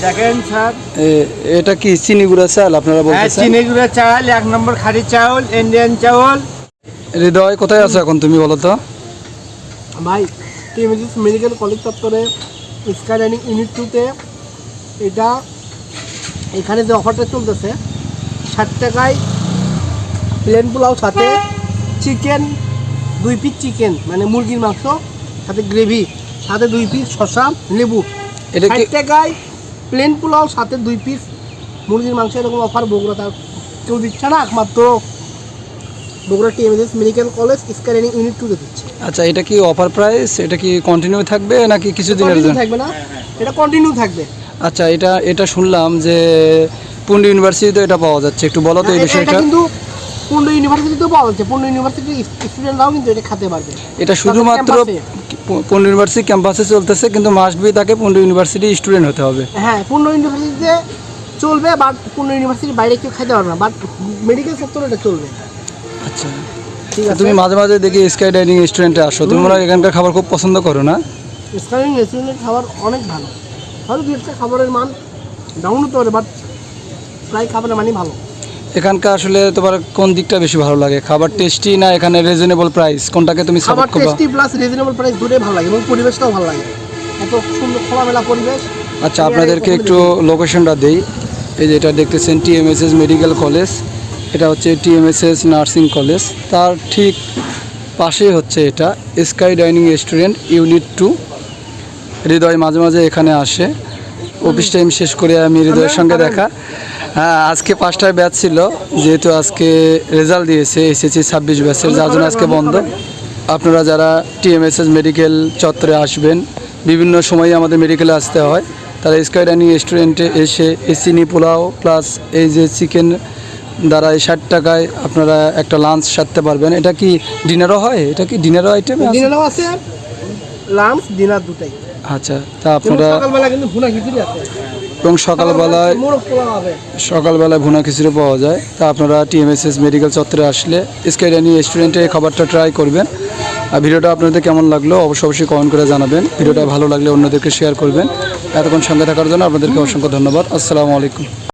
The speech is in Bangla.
দেখেন স্যার। এটা কি চিনি গুঁড়া চাল আপনারা হ্যাঁ চিনি গুঁড়া চাল এক নম্বর খাঁটি চাউল ইন্ডিয়ান চাউল। হৃদয় কোথায় আছো এখন তুমি বলো তো? ভাই মেডিকেল কলেজ চত্বরে স্কাই ডাইনিং ইউনিট টুতে এটা এখানে যে অফারটা চলতেছে ষাট টাকায় প্লেন পোলাও সাথে চিকেন দুই পিস চিকেন মানে মুরগির মাংস সাথে গ্রেভি সাথে দুই পিস শসা লেবু। এটা ষাট টাকায় প্লেন পোলাও সাথে দুই পিস মুরগির মাংস এরকম অফার বগুড়া তার কেউ দিচ্ছে না একমাত্র Bogura TMS medical college scanning unit টুতে দিচ্ছে। আচ্ছা এটা কি অফার প্রাইস এটা কি কন্টিনিউ থাকবে নাকি কিছু দিনের জন্য? থাকবে না এটা কন্টিনিউ থাকবে। আচ্ছা এটা এটা শুনলাম যে পুন্ড ইউনিভার্সিটিতে এটা পাওয়া যাচ্ছে একটু বলো তো এই বিষয়টা। কিন্তু পূর্ণ ইউনিভার্সিটিতেও পাওয়া যাচ্ছে পূর্ণ ইউনিভার্সিটির স্টুডেন্টরাও কিন্তু এটা খেতে পারবে। এটা শুধুমাত্র। পুন্ডি ইউনিভার্সিটি ক্যাম্পাসে চলতেছে কিন্তু মাস্ট বি তাকে পুন্ডি ইউনিভার্সিটি স্টুডেন্ট হতে হবে। হ্যাঁ পূর্ণ ইউনিভার্সিটিতে চলবে বাট পূর্ণ ইউনিভার্সিটির বাইরে কেউ খেতে পারবে না বাট মেডিকেল সেক্টরে এটা চলবে। আচ্ছা। ঠিক আছে তুমি মাঝে মাঝে দেখি স্কাই ডাইনিং রেস্টুরেন্টে আসো। তুমি মনে হয় এখানকার খাবার খুব পছন্দ করো না? স্কাইং রেস্টুরেন্টের খাবার অনেক ভালো। হয়তো দু একটা খাবারের মান ডাউন হতে পারে বাট প্রায় খাবারের মানই ভালো। এখানকার আসলে তোমার কোন দিকটা বেশি ভালো লাগে? খাবার টেস্টি না এখানে রিজনেবল প্রাইস কোনটাকে তুমি সাপোর্ট করবা? টেস্টি প্লাস রিজনেবল প্রাইস দুটোই ভালো লাগে এবং পরিবেশটাও ভালো লাগে। এত সুন্দর খোলামেলা পরিবেশ। আচ্ছা আপনাদেরকে একটু লোকেশনটা দেই। এই যে এটা দেখতেছেন টিএমএসএস মেডিকেল কলেজ এটা হচ্ছে টিএমএসএস নার্সিং কলেজ তার ঠিক পাশেই হচ্ছে এটা sky dining restaurant unit two হৃদয় মাঝে মাঝে এখানে আসে। অফিস টাইম শেষ করে আমি হৃদয়ের সঙ্গে দেখা। হ্যাঁ আজকে পাঁচটায় ব্যাচ ছিল যেহেতু আজকে রেজাল্ট দিয়েছে এসএসসি ছাব্বিশ ব্যাচের যার জন্য আজকে বন্ধ। আপনারা যারা টিএমএসএস মেডিকেল চত্বরে আসবেন বিভিন্ন সময়ে আমাদের মেডিকেলে আসতে হয়। তারা স্কাই ডাইনিং রেস্টুরেন্টে এসে চিনি পোলাও প্লাস এই যে চিকেন দ্বারা এই ষাট টাকায় আপনারা একটা লাঞ্চ সারতে পারবেন। এটা কি ডিনারও হয়? এটা কি ডিনারও আইটেম ডিনারও আছে লাঞ্চ ডিনার দুটাই। আচ্ছা তা আপনারা সকালবেলা কিন্তু ভুনা খিচুড়ি আছে। এবং সকালবেলায় সকালবেলায় ভুনা খিচুড়ি পাওয়া যায়। তা আপনারা টিএমএসএস মেডিকেল চত্বরে আসলে স্কাইডানি রেস্টুরেন্টে এই খাবারটা ট্রাই করবেন। আর ভিডিওটা আপনাদের কেমন লাগল অবশ্যই অবশ্যই কমেন্ট করে জানাবেন। ভিডিওটা ভালো লাগলে অন্যদেরকে শেয়ার করবেন। এতক্ষণ সঙ্গে থাকার জন্য আপনাদেরকে অসংখ্য ধন্যবাদ। আসসালামু আলাইকুম।